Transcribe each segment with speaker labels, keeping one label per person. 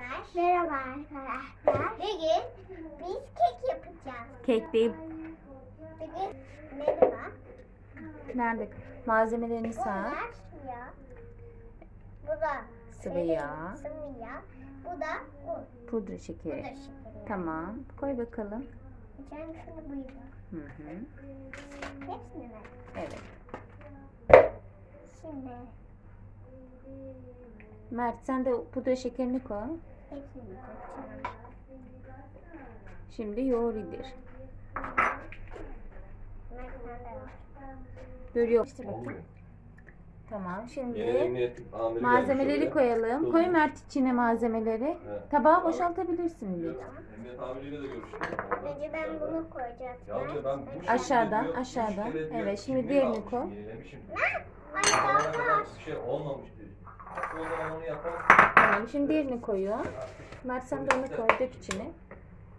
Speaker 1: arkadaşlar. Merhaba arkadaşlar. Bugün biz kek yapacağız.
Speaker 2: Kek değil.
Speaker 1: Bugün merhaba.
Speaker 2: Nerede?
Speaker 1: Bunlar yağ. Bu da
Speaker 2: Sıvı yağ.
Speaker 1: Sıvı yağ. Bu da un.
Speaker 2: Pudra
Speaker 1: Bu da
Speaker 2: şekeri.
Speaker 1: şekeri.
Speaker 2: Tamam. Koy bakalım.
Speaker 1: Geçen şunu buyurun.
Speaker 2: Hı hı.
Speaker 1: Hepsini mi?
Speaker 2: Evet.
Speaker 1: Şimdi
Speaker 2: Mert sen de pudra şekerini koy. Şimdi yoğur idir. Görüyor. İşte. Tamam. Şimdi malzemeleri koyalım. Koy Mert içine malzemeleri.
Speaker 3: Evet.
Speaker 2: Tabağa boşaltabilirsin
Speaker 3: Diyor,
Speaker 2: lütfen.
Speaker 3: Emniyet amiriyle de görüştüm.
Speaker 1: Önce ben bunu koyacağım.
Speaker 3: Ya diyor ben bu şekilde
Speaker 2: Aşağıdan,
Speaker 3: diyor,
Speaker 2: aşağıdan. Evet, şimdi diğerini koy.
Speaker 3: yenilemişim.
Speaker 1: Ay daha var.
Speaker 3: Bir şey olmamış diyor.
Speaker 2: Tamam. Şimdi diğerini koyuyor. Mert sen de onu koy. Dök içine.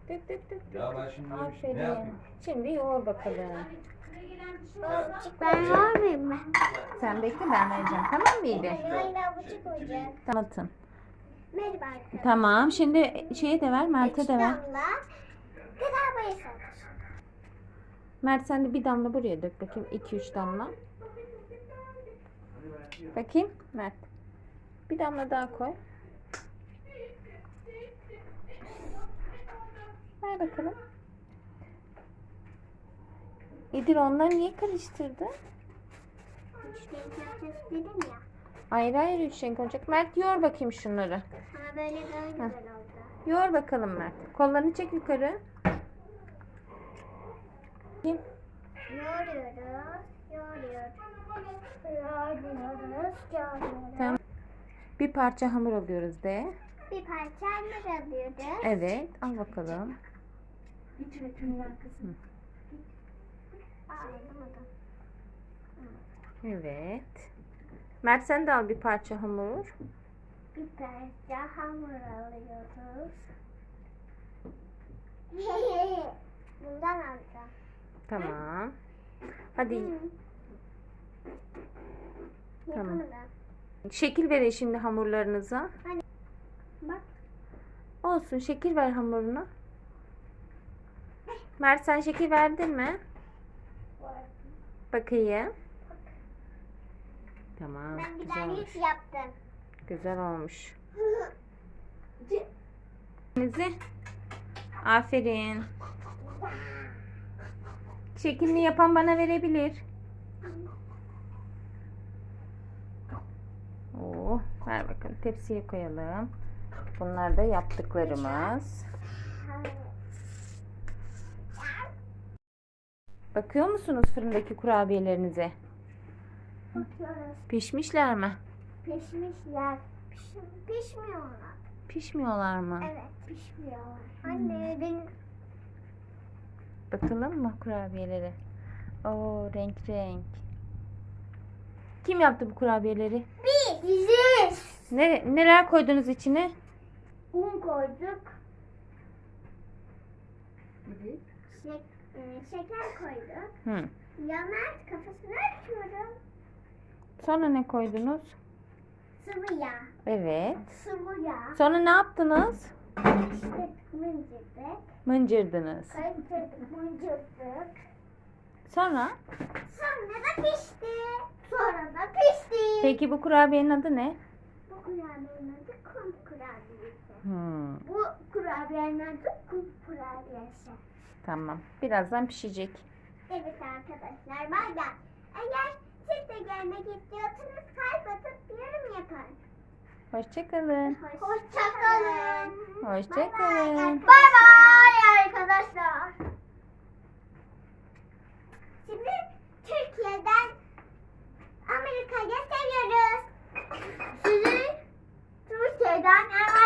Speaker 2: Dök dök dök.
Speaker 3: Ya ben şimdi demiş, ne
Speaker 2: Aferin.
Speaker 3: yapayım?
Speaker 2: Şimdi yoğur bakalım.
Speaker 1: Ben var mıyım ben?
Speaker 2: Sen bekle ben vereceğim. Tamam mıydı?
Speaker 1: Hayır avucu koyacağım.
Speaker 2: Tanıtın.
Speaker 1: Merhaba arkadaşlar.
Speaker 2: Tamam. Şimdi şeye de ver. Mert'e de ver.
Speaker 1: damla gıda boyası alır.
Speaker 2: Mert sen de bir damla buraya dök bakayım. 2-3 damla. Bakayım Mert. Bir damla daha koy. Ver bakalım. İdir onları niye karıştırdı?
Speaker 1: Üç renk yapacağız dedim ya.
Speaker 2: Ayrı ayrı üç renk olacak. Mert yoğur bakayım şunları.
Speaker 1: Ama böyle daha güzel oldu.
Speaker 2: Yoğur bakalım Mert. Kollarını çek yukarı. Bakayım.
Speaker 1: Yoğuruyoruz, yoğuruyoruz. Yoğuruyoruz, yoğuruyoruz.
Speaker 2: Tamam. Bir parça hamur alıyoruz de.
Speaker 1: Bir parça hamur alıyoruz.
Speaker 2: Evet. Al bakalım.
Speaker 1: Aa, alamadım.
Speaker 2: Evet. Mert sen de al bir parça hamur.
Speaker 1: Bir parça hamur alıyoruz. Bundan alacağım.
Speaker 2: Tamam. Hadi Tamam. Şekil verin şimdi hamurlarınıza.
Speaker 1: Bak.
Speaker 2: Olsun şekil ver hamuruna. Mert sen şekil verdin mi? Bakayım. Tamam.
Speaker 1: Ben bir
Speaker 2: Güzel
Speaker 1: tane
Speaker 2: olmuş.
Speaker 1: yaptım.
Speaker 2: Güzel olmuş. Elinizi. Aferin. Şekilini yapan bana verebilir. Oo, ver bakalım tepsiye koyalım. Bunlar da yaptıklarımız. Bakıyor musunuz fırındaki kurabiyelerinize?
Speaker 1: Bakıyoruz.
Speaker 2: Pişmişler mi?
Speaker 1: Pişmişler. Piş, pişmiyorlar.
Speaker 2: Pişmiyorlar mı?
Speaker 1: Evet pişmiyorlar. Anne benim
Speaker 2: Bakalım mı kurabiyelere? Oo renk renk. Kim yaptı bu kurabiyeleri?
Speaker 1: biz. Biziz.
Speaker 2: Ne, neler koydunuz içine?
Speaker 1: Un koyduk. Şek, e, şeker koyduk.
Speaker 2: Hı.
Speaker 1: Yanar kafasını açıyorum.
Speaker 2: Sonra ne koydunuz?
Speaker 1: Sıvı yağ.
Speaker 2: Evet.
Speaker 1: Sıvı yağ.
Speaker 2: Sonra ne yaptınız?
Speaker 1: İşte mıncırdık.
Speaker 2: Mıncırdınız.
Speaker 1: Karıştırdık mıncırdık.
Speaker 2: Sonra?
Speaker 1: Sonra da pişti. Sonra da pişti.
Speaker 2: Peki bu kurabiyenin adı ne?
Speaker 1: Bu kurabiyenin adı kum kurabiyesi.
Speaker 2: Hmm,
Speaker 1: Bu kurabiyenin adı kum kurabiyesi.
Speaker 2: tamam. Birazdan pişecek.
Speaker 1: Evet arkadaşlar bay bay. Eğer siz de gelmek istiyorsanız kalp atıp yorum yapın.
Speaker 2: Hoşçakalın.
Speaker 1: Hoşçakalın.
Speaker 2: Hoşçakalın.
Speaker 1: Bay bay. oyunu seviyoruz. Sizi Türkiye'den en